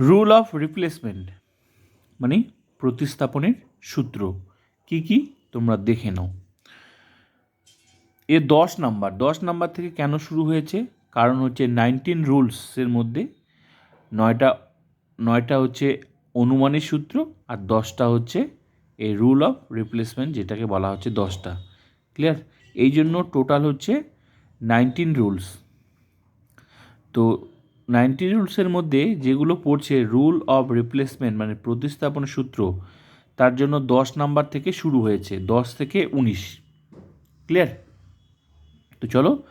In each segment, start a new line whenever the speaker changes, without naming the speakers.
Rule of replacement মানে প্রতিস্থাপনের সূত্র। কি কি? তোমরা দেখে নাও। এ দশ নাম্বার। দশ নাম্বার থেকে কেন শুরু হয়েছে? কারণ হচ্ছে নাইনটিন রুলসের মধ্যে নয়টা নয়টা হচ্ছে অনুমানের সূত্র আর দশটা হচ্ছে এই রুল অফ রিপ্লেসমেন্ট, যেটাকে বলা হচ্ছে দশটা। ক্লিয়ার? এই জন্য টোটাল হচ্ছে নাইনটিন রুলস। তো নাইনটিন রুলসের মধ্যে যেগুলো পড়ছে রুল অফ রিপ্লেসমেন্ট মানে প্রতিস্থাপন সূত্র, তার জন্য দশ নাম্বার থেকে শুরু হয়েছে, দশ থেকে উনিশ। ক্লিয়ার? তো চলো,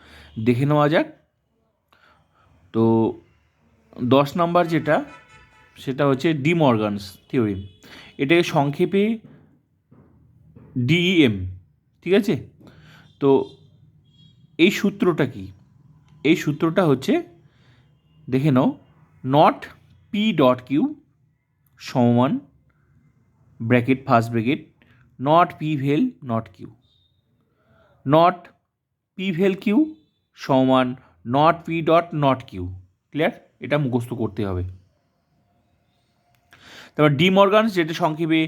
দেখে নেওয়া যাক। তো দশ নাম্বার যেটা, সেটা হচ্ছে ডি মর্গানস থিওরিম। এটাকে সংক্ষেপে ডিইএম, ঠিক আছে? তো এই সূত্রটা কি? এই সূত্রটা হচ্ছে দেখে নাও নট পি ডট কিউ সমান bracket first bracket not P vel not Q not P vel Q সমান not P dot not Q clear এটা মুখস্থ করতে হবে। তারপর ডি মর্গানস যেটা সংক্ষেপে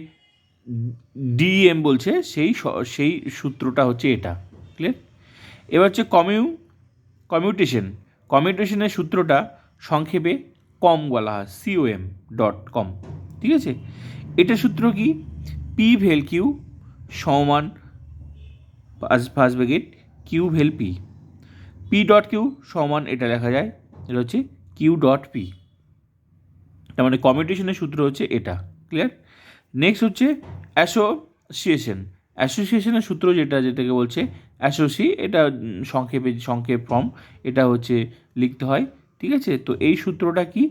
ডিএম বলছে, সেই সেই সূত্রটা হচ্ছে এটা। ক্লিয়ার এবার হচ্ছে কমিউ কমিউটেশন কমিউটেশনের সূত্রটা সংক্ষেপে কম বলা হয় সিওএম ডট কম ঠিক আছে? এটা সূত্র কি? পি ভেল কিউ সমান first bracket Q vel P P dot Q সমান এটা লেখা যায়, এটা হচ্ছে কিউ ডট পি তার মানে কমিউটেশনের সূত্র হচ্ছে এটা ক্লিয়ার নেক্সট হচ্ছে অ্যাসোসিয়েশন অ্যাসোসিয়েশনের সূত্র যেটা, যেটাকে বলছে অ্যাসোসি এটা সংক্ষেপে, সংক্ষেপ ফর্ম এটা হচ্ছে লিখতে হয় ঠিক আছে? তো এই সূত্রটা কি?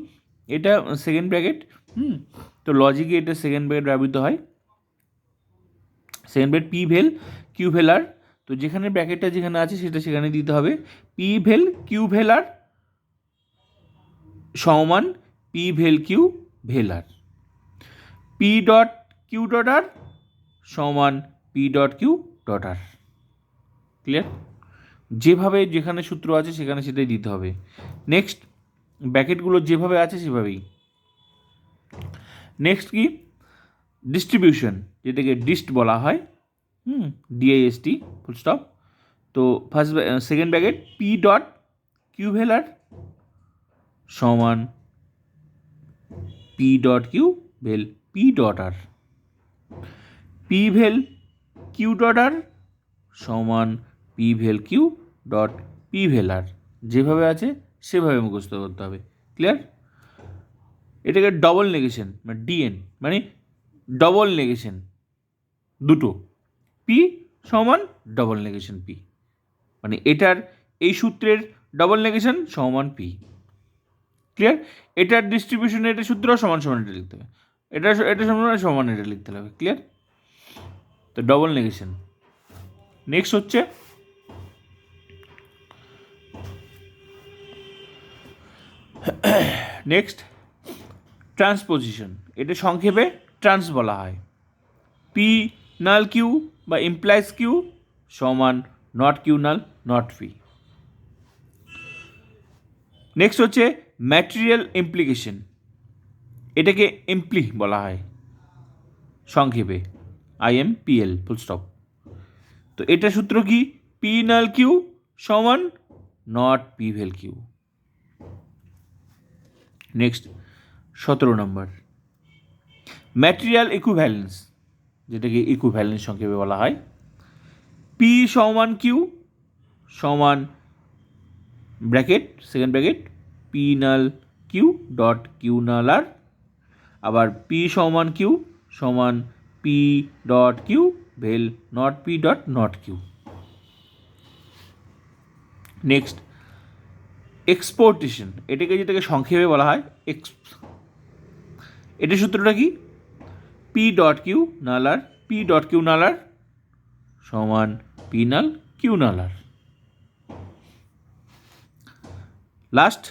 এটা সেকেন্ড ব্র্যাকেট হুম? তো লজিকে এটা সেকেন্ড ব্র্যাকেট ব্যবহৃত হয়। Second bracket P vel Q vel R তো যেখানে ব্র্যাকেটটা যেখানে আছে সেটা সেখানে দিতে হবে। পি ভেল কিউ ভেলার সমান P vel Q vel R P dot Q dot R সমান P dot Q dot R clear যেভাবে যেখানে সূত্র আছে, সেখানে সেটাই দিতে হবে। নেক্সট ব্যাকেটগুলো যেভাবে আছে, সেভাবেই। নেক্সট কি? ডিস্ট্রিবিউশন যেটাকে ডিস্ট বলা হয়। হুম ডিআইএসটি ফুল স্টপ তো first second bracket P dot Q ভেলার সমান P dot Q vel P dot R P vel Q dot R সমান P vel Q dot P vel R যেভাবে আছে সেভাবে মুখস্থ করতে হবে। ক্লিয়ার এটাকে ডবল নেগেশন মানে ডিএন মানে ডবল নেগেশন দুটো। পি সমান ডবল নেগেশন পি মানে এটার, এই সূত্রের ডবল নেগেশন সমান পি ক্লিয়ার এটার ডিস্ট্রিবিউশন এটা সূত্র সমান সমান এটা লিখতে হবে। এটা এটা সমান সমান এটা লিখতে হবে। ক্লিয়ার তো ডবল নেগেশন নেক্সট হচ্ছে নেক্সট ট্রান্সপোজিশন এটা সংক্ষেপে ট্রান্স বলা হয়। পি নাল কিউ বা ইমপ্লাইজ কিউ সমান not Q null not P next হচ্ছে ম্যাটেরিয়াল ইমপ্লিকেশন এটাকে ইমপ্লি বলা হয়। সংক্ষেপে। I M P L full stop তো এটা সূত্র কি? পি নাল কিউ সমান not P vel Q next, সতেরো নম্বর। ম্যাটেরিয়াল ইকুভ্যালেন্স যেটাকে ইকুভ্যালেন্স সংক্ষেপে বলা হয় পি সমান কিউ সমান bracket, second bracket P null Q dot Q null R আবার পি সমান কিউ সমান P dot Q vel not P dot not Q next exportation এটাকে যেটাকে সংক্ষেপে বলা হয় এক্স এটা সূত্রটা কি? P dot Q null R P dot Q null R সমান P null Q null R. Last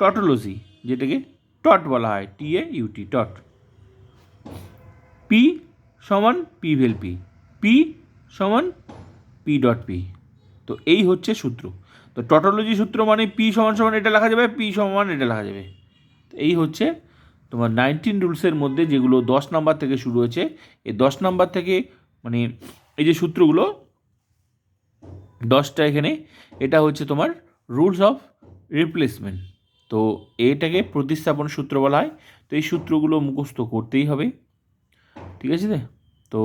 tautology যেটাকে টট বলা হয় T A U T taut P সমান পি ভেল পি পি সমান পি ডট পি তো এই হচ্ছে সূত্র। তো টটোলজি সূত্র মানে পি সমান সমান এটা লেখা যাবে পি সমান এটা লেখা যাবে। তো এই হচ্ছে তোমার নাইনটিন রুলসের মধ্যে যেগুলো দশ নাম্বার থেকে শুরু হয়েছে, এই দশ নাম্বার থেকে মানে এই যে সূত্রগুলো, দশটা এখানে, এটা হচ্ছে তোমার রুলস অফ রিপ্লেসমেন্ট তো এটাকে প্রতিস্থাপন সূত্র বলা হয়, তো এই সূত্রগুলো মুখস্থ করতেই হবে। ঠিক আছে তো?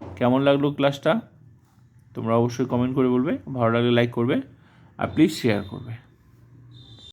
কেমন লাগল ক্লাসটা তোমরা অবশ্যই কমেন্ট করে বলবে, ভালো লাগলে লাইক করবে। আর প্লিজ শেয়ার করবে